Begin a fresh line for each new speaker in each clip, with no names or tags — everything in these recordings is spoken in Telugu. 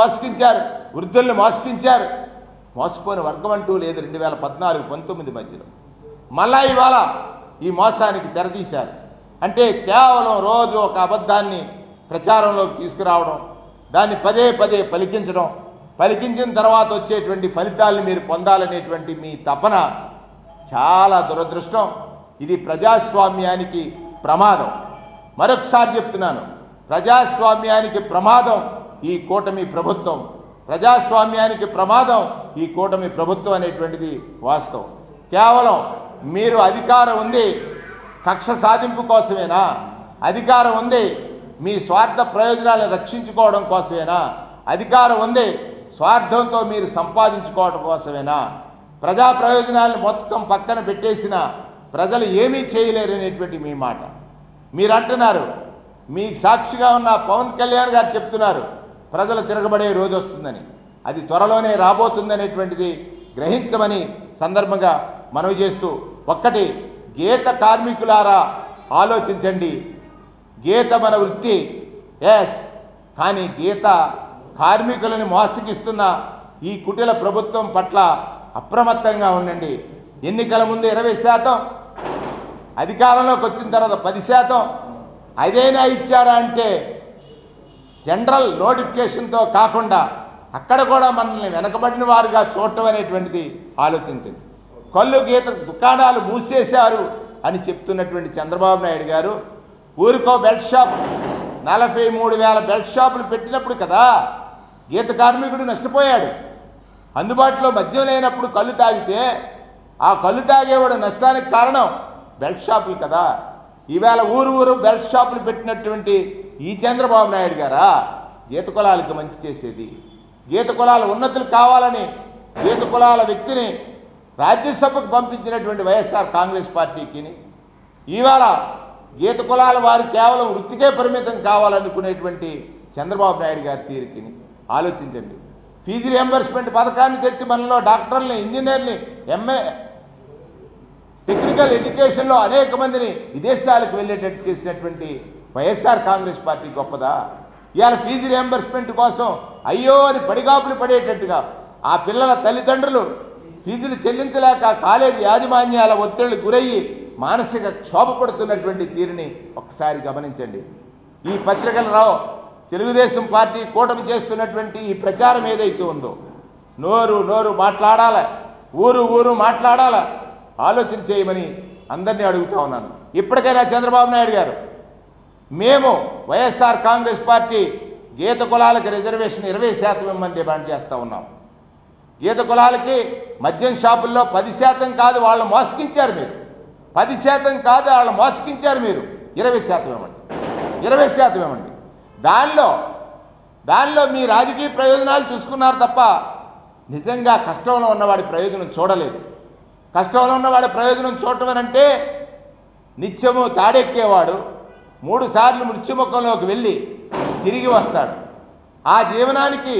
మోసగించారు వృద్ధుల్ని మోసగించారు మోసపోయిన వర్గం అంటూ లేదు రెండు వేల పద్నాలుగు పంతొమ్మిది మధ్యలో. మళ్ళా ఇవాళ ఈ మోసానికి తెరదీశారు అంటే కేవలం రోజు ఒక అబద్ధాన్ని ప్రచారంలోకి తీసుకురావడం దాన్ని పదే పదే పలికించడం పలికించిన తర్వాత వచ్చేటువంటి ఫలితాలను మీరు పొందాలనేటువంటి మీ తపన చాలా దురదృష్టం. ఇది ప్రజాస్వామ్యానికి ప్రమాదం. మరొకసారి చెప్తున్నాను ప్రజాస్వామ్యానికి ప్రమాదం ఈ కూటమి ప్రభుత్వం. ప్రజాస్వామ్యానికి ప్రమాదం ఈ కూటమి ప్రభుత్వం అనేటువంటిది వాస్తవం. కేవలం మీరు అధికారం ఉంది కక్ష సాధింపు కోసమేనా? అధికారం ఉంది మీ స్వార్థ ప్రయోజనాలను రక్షించుకోవడం కోసమేనా? అధికారం ఉంది స్వార్థంతో మీరు సంపాదించుకోవడం కోసమేనా? ప్రజా ప్రయోజనాలను మొత్తం పక్కన పెట్టేసిన ప్రజలు ఏమీ చేయలేరనేటువంటి మీ మాట. మీరు అంటున్నారు మీ సాక్షిగా ఉన్న పవన్ కళ్యాణ్ గారు చెప్తున్నారు ప్రజలు తిరగబడే రోజు వస్తుందని అది త్వరలోనే రాబోతుందనేటువంటిది గ్రహించమని సందర్భంగా మనవి చేస్తూ ఒక్కటి గీత కార్మికులారా ఆలోచించండి. గీత మన వృత్తి ఎస్ కానీ గీత కార్మికులను మోసగిస్తున్న ఈ కుటిల ప్రభుత్వం పట్ల అప్రమత్తంగా ఉండండి. ఎన్నికల ముందు ఇరవై శాతం అధికారంలోకి వచ్చిన తర్వాత పది శాతం అదైనా ఇచ్చారా అంటే జనరల్ నోటిఫికేషన్తో కాకుండా అక్కడ కూడా మనల్ని వెనకబడిన వారుగా చూడటం అనేటువంటిది ఆలోచించండి. కళ్ళు గీత దుకాణాలు మూసేశారు అని చెప్తున్నటువంటి చంద్రబాబు నాయుడు గారు ఊరికో బెల్ట్ షాప్ నలభై మూడు వేల బెల్ట్ షాపులు పెట్టినప్పుడు కదా గీత కార్మికుడు నష్టపోయాడు. అందుబాటులో మద్యం లేనప్పుడు కళ్ళు తాగితే ఆ కళ్ళు తాగేవాడు నష్టానికి కారణం బెల్ట్ షాపులు కదా. ఈవేళ ఊరు ఊరు బెల్ట్ షాపులు పెట్టినటువంటి ఈ చంద్రబాబు నాయుడు గారా? గీత కులాలకు మంచి చేసేది. గీత కులాల ఉన్నతులు కావాలని గీత కులాల వ్యక్తిని రాజ్యసభకు పంపించినటువంటి వైఎస్ఆర్ కాంగ్రెస్ పార్టీకి ఇవాళ గీత కులాల వారు కేవలం వృత్తికే పరిమితం కావాలనుకునేటువంటి చంద్రబాబు నాయుడు గారి తీరుకిని. ఆలోచించండి. ఫీజు రియంబర్స్మెంట్ పథకాన్ని తెచ్చి మనలో డాక్టర్ని ఇంజనీర్ని ఎంఏ టెక్నికల్ ఎడ్యుకేషన్లో అనేక మందిని విదేశాలకు వెళ్ళేటట్టు చేసినటువంటి వైఎస్ఆర్ కాంగ్రెస్ పార్టీ గొప్పదా? ఇవాళ ఫీజు రియంబర్స్మెంట్ కోసం అయ్యో అని పడిగాపులు పడేటట్టుగా ఆ పిల్లల తల్లిదండ్రులు ఫీజులు చెల్లించలేక కాలేజీ యాజమాన్యాల ఒత్తిళ్ళు గురయ్యి మానసిక క్షోభపడుతున్నటువంటి తీరుని ఒకసారి గమనించండి. ఈ పత్రికల రావు. తెలుగుదేశం పార్టీ కూటమి చేస్తున్నటువంటి ఈ ప్రచారం ఏదైతే ఉందో నోరు నోరు మాట్లాడాల ఊరు ఊరు మాట్లాడాల ఆలోచన చేయమని అందరినీ అడుగుతా ఉన్నాను. ఇప్పటికైనా చంద్రబాబు నాయుడు గారు మేము వైఎస్ఆర్ కాంగ్రెస్ పార్టీ గీత కులాలకి రిజర్వేషన్ ఇరవై శాతం ఇమ్మని డిమాండ్ చేస్తూ ఉన్నాం. గీత కులాలకి మద్యం షాపుల్లో పది శాతం కాదు వాళ్ళు మోసగించారు మీరు. పది శాతం కాదు వాళ్ళు మోసగించారు మీరు. ఇరవై శాతం ఇవ్వండి. ఇరవై శాతం ఇవ్వండి. దానిలో దానిలో మీ రాజకీయ ప్రయోజనాలు చూసుకున్నారు తప్ప నిజంగా కష్టంలో ఉన్నవాడి ప్రయోజనం చూడలేదు. కష్టంలో ఉన్నవాడి ప్రయోజనం చూడటం అంటే నిత్యము తాడెక్కేవాడు మూడుసార్లు మృత్యుముఖంలోకి వెళ్ళి తిరిగి వస్తాడు. ఆ జీవనానికి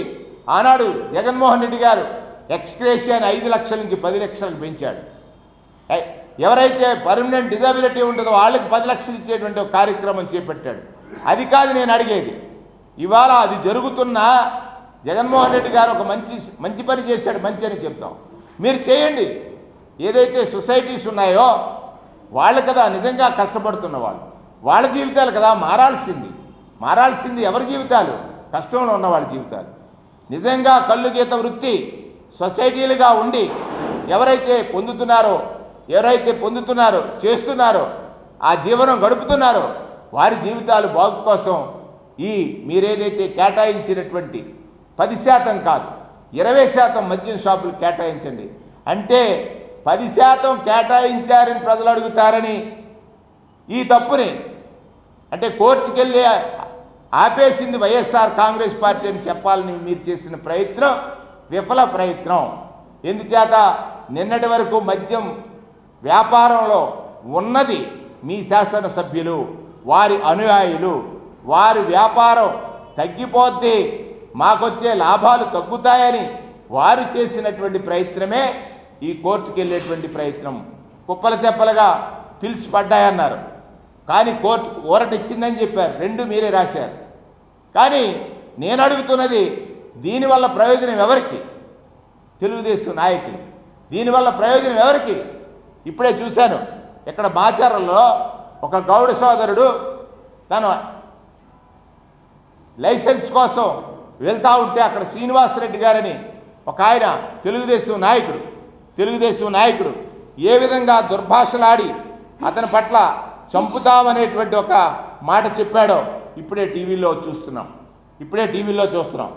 ఆనాడు జగన్మోహన్ రెడ్డి గారు ఎక్స్క్రేషియాని ఐదు లక్షల నుంచి పది లక్షలకు పెంచాడు. ఎవరైతే పర్మనెంట్ డిజబిలిటీ ఉంటుందో వాళ్ళకి పది లక్షలు ఇచ్చేటువంటి కార్యక్రమం చేపట్టాడు. అది కాదు నేను అడిగేది. ఇవాళ అది జరుగుతున్నా జగన్మోహన్ రెడ్డి గారు ఒక మంచి మంచి పని చేశాడు మంచి అని చెప్తాం. మీరు చేయండి. ఏదైతే సొసైటీస్ ఉన్నాయో వాళ్ళు కదా నిజంగా కష్టపడుతున్న వాళ్ళు. వాళ్ళ జీవితాలు కదా మారాల్సింది. మారాల్సింది ఎవరి జీవితాలు? కష్టంలో ఉన్న వాళ్ళ జీవితాలు. నిజంగా కళ్ళు గీత వృత్తి సొసైటీలుగా ఉండి ఎవరైతే పొందుతున్నారో ఎవరైతే పొందుతున్నారో చేస్తున్నారో ఆ జీవనం గడుపుతున్నారో వారి జీవితాలు బాగు కోసం ఈ మీరేదైతే కేటాయించినటువంటి పది శాతం కాదు ఇరవై శాతం మద్యం షాపులు కేటాయించండి. అంటే పది శాతం కేటాయించారని ప్రజలు అడుగుతారని ఈ తప్పుని అంటే కోర్టుకెళ్ళి ఆపేసింది వైఎస్ఆర్ కాంగ్రెస్ పార్టీ అని చెప్పాలని మీరు చేసిన ప్రయత్నం విఫల ప్రయత్నం. ఎందుచేత నిన్నటి వరకు మద్యం వ్యాపారంలో ఉన్నది మీ శాసనసభ్యులు వారి అనుయాయులు. వారి వ్యాపారం తగ్గిపోద్ది మాకొచ్చే లాభాలు తగ్గుతాయని వారు చేసినటువంటి ప్రయత్నమే ఈ కోర్టుకు వెళ్ళేటువంటి ప్రయత్నం. కుప్పల తెప్పలుగా పిలిచి పడ్డాయన్నారు కానీ కోర్టు ఊరట ఇచ్చిందని చెప్పారు. రెండు మీరే రాశారు. కానీ నేను అడుగుతున్నది దీనివల్ల ప్రయోజనం ఎవరికి? తెలుగుదేశం నాయకులు దీనివల్ల ప్రయోజనం ఎవరికి? ఇప్పుడే చూశాను. ఇక్కడ మాచారంలో ఒక గౌడ సోదరుడు తను లైసెన్స్ కోసం వెళ్తా ఉంటే అక్కడ శ్రీనివాసరెడ్డి గారని ఒక ఆయన తెలుగుదేశం నాయకుడు తెలుగుదేశం నాయకుడు ఏ విధంగా దుర్భాషలాడి అతని పట్ల చంపుతామనేటువంటి ఒక మాట చెప్పాడో ఇప్పుడే టీవీలో చూస్తున్నాం. ఇప్పుడే టీవీలో చూస్తున్నాం.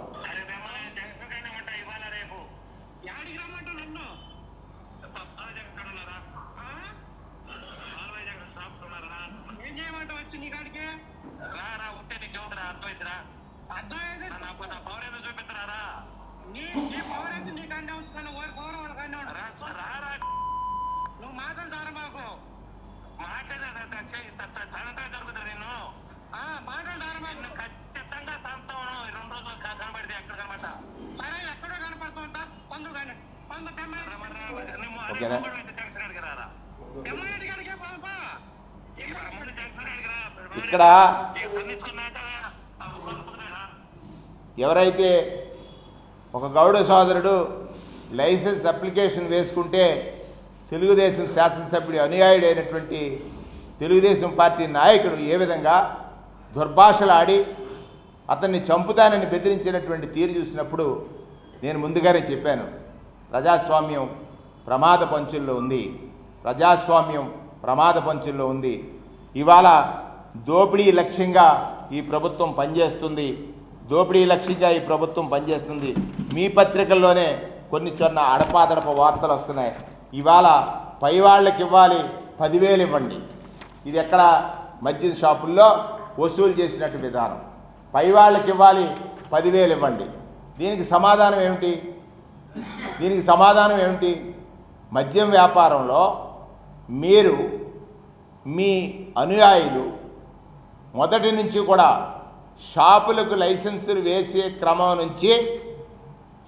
అరే
ఓకేనా? ఇక్కడ ఎవరైతే ఒక గౌడ సోదరుడు లైసెన్స్ అప్లికేషన్ వేసుకుంటే తెలుగుదేశం శాసనసభ్యుడి అనుయాయుడైనటువంటి తెలుగుదేశం పార్టీ నాయకుడు ఏ విధంగా దుర్భాషలాడి అతన్ని చంపుతానని బెదిరించినటువంటి తీరు చూసినప్పుడు నేను ముందుగానే చెప్పాను ప్రజాస్వామ్యం ప్రమాద పంచుల్లో ఉంది ప్రజాస్వామ్యం ప్రమాద పంచుల్లో ఉంది. ఇవాళ దోపిడీ లక్ష్యంగా ఈ ప్రభుత్వం పనిచేస్తుంది దోపిడీ లక్ష్యంగా ఈ ప్రభుత్వం పనిచేస్తుంది. మీ పత్రికల్లోనే కొన్ని చొన్న అడపాదడప వార్తలు వస్తున్నాయి. ఇవాళ పైవాళ్ళకి ఇవ్వాలి పదివేలు ఇవ్వండి. ఇది ఎక్కడ? మద్యం షాపుల్లో వసూలు చేసినట్టు విధానం. పై వాళ్ళకి ఇవ్వాలి పదివేలు ఇవ్వండి. దీనికి సమాధానం ఏమిటి? దీనికి సమాధానం ఏమిటి? మద్యం వ్యాపారంలో మీరు మీ అనుయాయులు మొదటి నుంచి కూడా షాపులకు లైసెన్సులు వేసే క్రమం నుంచి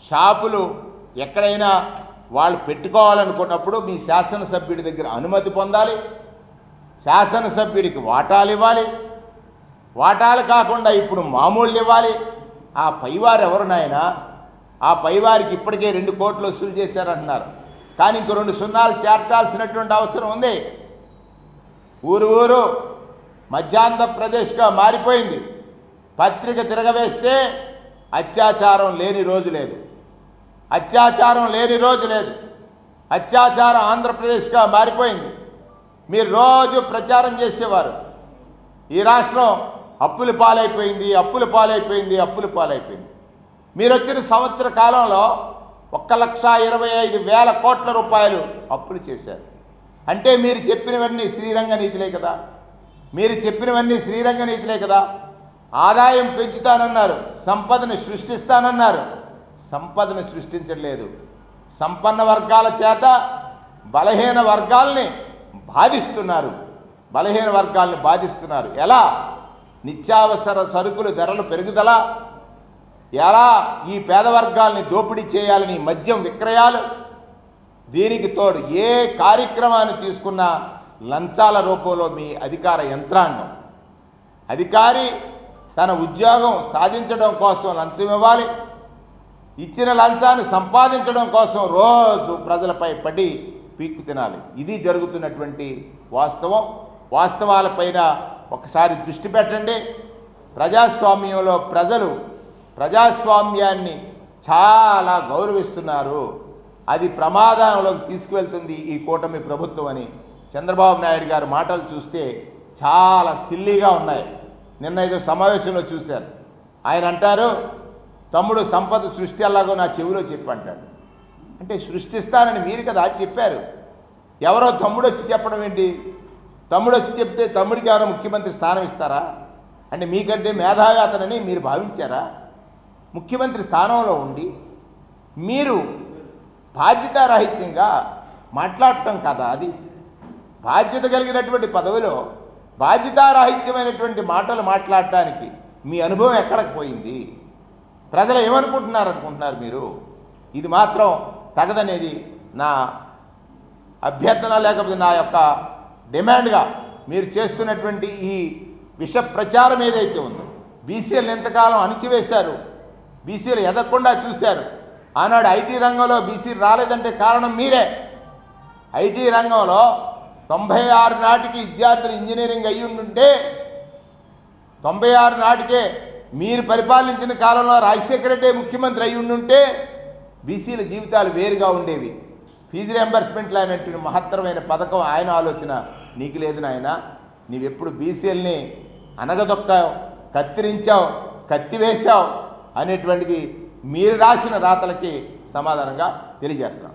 షాపులు ఎక్కడైనా వాళ్ళు పెట్టుకోవాలనుకున్నప్పుడు మీ శాసనసభ్యుడి దగ్గర అనుమతి పొందాలి. శాసనసభ్యుడికి వాటాలు ఇవ్వాలి. వాటాలు కాకుండా ఇప్పుడు మామూలు ఇవ్వాలి. ఆ పైవారు ఎవరు నాయనా? ఆ పైవారికి ఇప్పటికే రెండు కోట్లు వసూలు చేశారంటున్నారు. కానీ ఇంక రెండు సున్నాలు చేర్చాల్సినటువంటి అవసరం ఉంది. ఊరు ఊరు మధ్యాంధ్రప్రదేశ్గా మారిపోయింది. పత్రిక తిరగవేస్తే అత్యాచారం లేని రోజు లేదు. అత్యాచారం లేని రోజు లేదు. అత్యాచారం ఆంధ్రప్రదేశ్గా మారిపోయింది. మీరు రోజు ప్రచారం చేసేవారు. ఈ రాష్ట్రం అప్పుల పాలైపోయింది అప్పుల పాలైపోయింది అప్పుల పాలైపోయింది. మీరు వచ్చిన సంవత్సర కాలంలో ఒక్క లక్ష ఇరవై ఐదు వేల కోట్ల రూపాయలు అప్పులు చేశారు. అంటే మీరు చెప్పినవన్నీ శ్రీరంగ నీతిలే కదా. మీరు చెప్పినవన్నీ శ్రీరంగ నీతిలే కదా. ఆదాయం పెంచుతానన్నారు సంపదను సృష్టిస్తానన్నారు. సంపదను సృష్టించలేదు సంపన్న వర్గాల చేత బలహీన వర్గాల్ని బాధిస్తున్నారు. బలహీన వర్గాలను బాధిస్తున్నారు. ఎలా? నిత్యావసర సరుకులు ధరలు పెరుగుదల. ఎలా? ఈ పేద వర్గాల్ని దోపిడీ చేయాలని మద్యం విక్రయాలు. దీనికి తోడు ఏ కార్యక్రమాన్ని తీసుకున్నా లంచాల రూపంలో మీ అధికార యంత్రాంగం. అధికారి తన ఉద్యోగం సాధించడం కోసం లంచం ఇవ్వాలి. ఇచ్చిన లంచాన్ని సంపాదించడం కోసం రోజు ప్రజలపై పడి పీక్కు తినాలి. ఇది జరుగుతున్నటువంటి వాస్తవం. వాస్తవాలపైన ఒకసారి దృష్టి పెట్టండి. ప్రజాస్వామ్యంలో ప్రజలు ప్రజాస్వామ్యాన్ని చాలా గౌరవిస్తున్నారు. అది ప్రమాదంలోకి తీసుకువెళ్తుంది ఈ కూటమి ప్రభుత్వం అని చంద్రబాబు నాయుడు గారి మాటలు చూస్తే చాలా సిల్లీగా ఉన్నాయి. నిన్న ఏదో సమావేశంలో చూశారు ఆయన అంటారు తమ్ముడు సంపద సృష్టి అలాగో నా చెవిలో చెప్పి అంటాడు. అంటే సృష్టిస్తానని మీరు కదా చెప్పారు. ఎవరో తమ్ముడు వచ్చి చెప్పడం ఏంటి? తమ్ముడు వచ్చి చెప్తే తమ్ముడికి ఎవరో ముఖ్యమంత్రి స్థానం ఇస్తారా? అంటే మీకంటే మేధావి అతనని మీరు భావించారా? ముఖ్యమంత్రి స్థానంలో ఉండి మీరు బాధ్యతారాహిత్యంగా మాట్లాడటం కదా అది? బాధ్యత కలిగినటువంటి పదవిలో బాధ్యతారాహిత్యమైనటువంటి మాటలు మాట్లాడటానికి మీ అనుభవం ఎక్కడికి పోయింది? ప్రజలు ఏమనుకుంటున్నారు అనుకుంటున్నారు మీరు? ఇది మాత్రం తగదనేది నా అభ్యర్థన లేకపోతే నా యొక్క డిమాండ్గా మీరు చేస్తున్నటువంటి ఈ విష ప్రచారం ఏదైతే ఉందో బీసీఎల్ ఎంతకాలం అణిచివేశారు బీసీలు ఎదగకుండా చూశారు ఆనాడు ఐటీ రంగంలో బీసీలు రాలేదంటే కారణం మీరే. ఐటీ రంగంలో తొంభై ఆరు నాటికి విద్యార్థులు ఇంజనీరింగ్ అయ్యి ఉండుంటే తొంభై ఆరు నాటికే మీరు పరిపాలించిన కాలంలో రాజశేఖర రెడ్డి ముఖ్యమంత్రి అయి ఉండుంటే బీసీల జీవితాలు వేరుగా ఉండేవి. ఫీజు రియంబర్స్మెంట్ అనేటువంటి మహత్తరమైన పథకం ఆయన ఆలోచన. నీకు లేదు నాయన నీవెప్పుడు బీసీలని అనగదొక్కావు కత్తిరించావు కత్తివేశావు అనేటువంటిది మీరు రాసిన రాతలకి సమాధానంగా తెలియజేస్తున్నాం